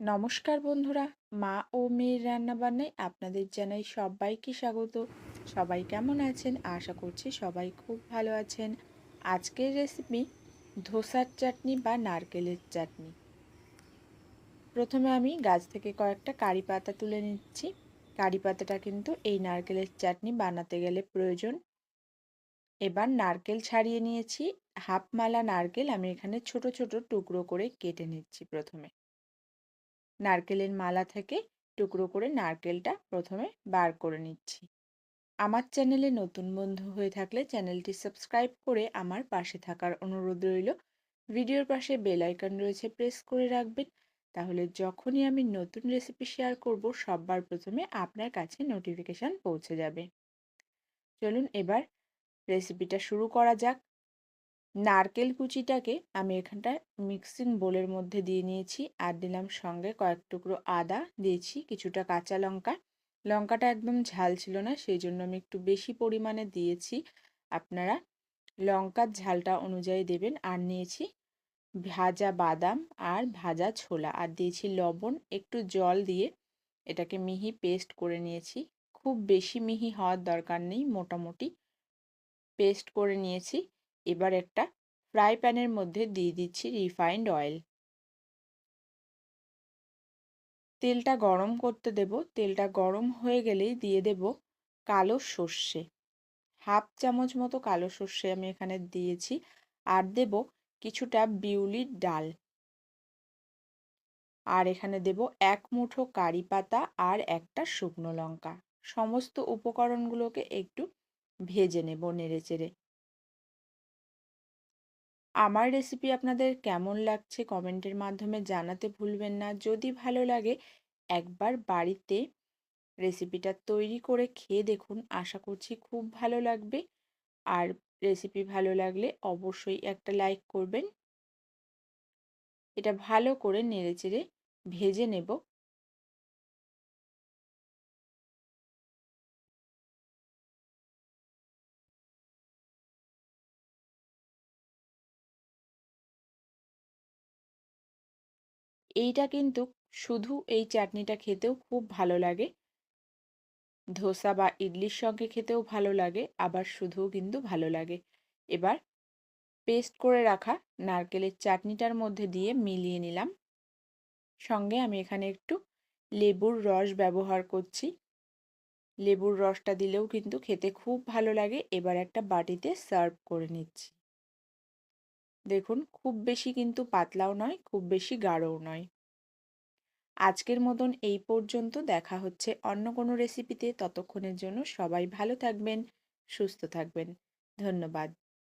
নমস্কার বন্ধুরা, মা ও মেয়ের রান্নাবান্নায় আপনাদের জানাই সবাইকে স্বাগত। সবাই কেমন আছেন? আশা করছি সবাই খুব ভালো আছেন। আজকের রেসিপি ধোসার চাটনি বা নারকেলের চাটনি। প্রথমে আমি গাছ থেকে কয়েকটা কারি পাতা তুলে নিচ্ছি। কারি পাতাটা কিন্তু এই নারকেলের চাটনি বানাতে গেলে প্রয়োজন। এবার নারকেল ছাড়িয়ে নিয়েছি। হাফ মালা নারকেল আমি এখানে ছোট ছোট টুকরো করে কেটে নিচ্ছি প্রথমে। নারকেলের মালা থেকে টুকরো করে নারকেলটা প্রথমে বার করে নিচ্ছি। আমার চ্যানেলে নতুন বন্ধু হয়ে থাকলে চ্যানেলটি সাবস্ক্রাইব করে আমার পাশে থাকার অনুরোধ রইল। ভিডিওর পাশে বেল আইকন রয়েছে প্রেস করে রাখবেন। তাহলে যখনই আমি নতুন রেসিপি শেয়ার করব, সববার প্রথমে আপনার কাছে নোটিফিকেশান পৌঁছে যাবে। চলুন এবার রেসিপিটা শুরু করা যাক। নারকেল কুচিটাকে আমি এখানটায় মিক্সিং বোলের মধ্যে দিয়ে নিয়েছি। আর দিলাম সঙ্গে কয়েক টুকরো আদা দিয়েছি, কিছুটা কাঁচা লঙ্কা। লঙ্কাটা একদম ঝাল ছিল না, সেই জন্য আমি একটু বেশি পরিমাণে দিয়েছি। আপনারা লঙ্কার ঝালটা অনুযায়ী দেবেন। আর নিয়েছি ভাজা বাদাম আর ভাজা ছোলা। আর দিয়েছি লবণ, একটু জল দিয়ে এটাকে মিহি পেস্ট করে নিয়েছি। খুব বেশি মিহি হওয়ার দরকার নেই, মোটামুটি পেস্ট করে নিয়েছি। এবার একটা ফ্রাই প্যানের মধ্যে দিয়ে দিচ্ছি রিফাইন্ড অয়েল তেলটা গরম করতে দেব। তেলটা গরম হয়ে গেলেই দিয়ে দেব কালো সর্ষে। হাফ চামচ মতো কালো সর্ষে আমি এখানে দিয়েছি। আর দেব কিছুটা বিউলির ডাল। আর এখানে দেব এক মুঠো কারি পাতা আর একটা শুকনো লঙ্কা। সমস্ত উপকরণগুলোকে একটু ভেজে নেব নেড়ে চেড়ে আমার রেসিপি আপনাদের কেমন লাগছে কমেন্টের মাধ্যমে জানাতে ভুলবেন না। যদি ভালো লাগে, একবার বাড়িতে রেসিপিটা তৈরি করে খেয়ে দেখুন। আশা করছি খুব ভালো লাগবে। আর রেসিপি ভালো লাগলে অবশ্যই একটা লাইক করবেন। এটা ভালো করে নেড়েচেড়ে ভেজে নেব। এইটা কিন্তু শুধু এই চাটনিটা খেতেও খুব ভালো লাগে। ধোসা বা ইডলির সঙ্গে খেতেও ভালো লাগে, আবার শুধুও কিন্তু ভালো লাগে। এবার পেস্ট করে রাখা নারকেলের চাটনিটার মধ্যে দিয়ে মিলিয়ে নিলাম। সঙ্গে আমি এখানে একটু লেবুর রস ব্যবহার করছি। লেবুর রসটা দিলেও কিন্তু খেতে খুব ভালো লাগে। এবার একটা বাটিতে সার্ভ করে নিচ্ছি। দেখুন, খুব বেশি কিন্তু পাতলাও নয়, খুব বেশি গাঢ়ও নয়। আজকের মতন এই পর্যন্ত, দেখা হচ্ছে অন্য কোনো রেসিপিতে ততক্ষণের জন্য সবাই ভালো থাকবেন, সুস্থ থাকবেন। ধন্যবাদ।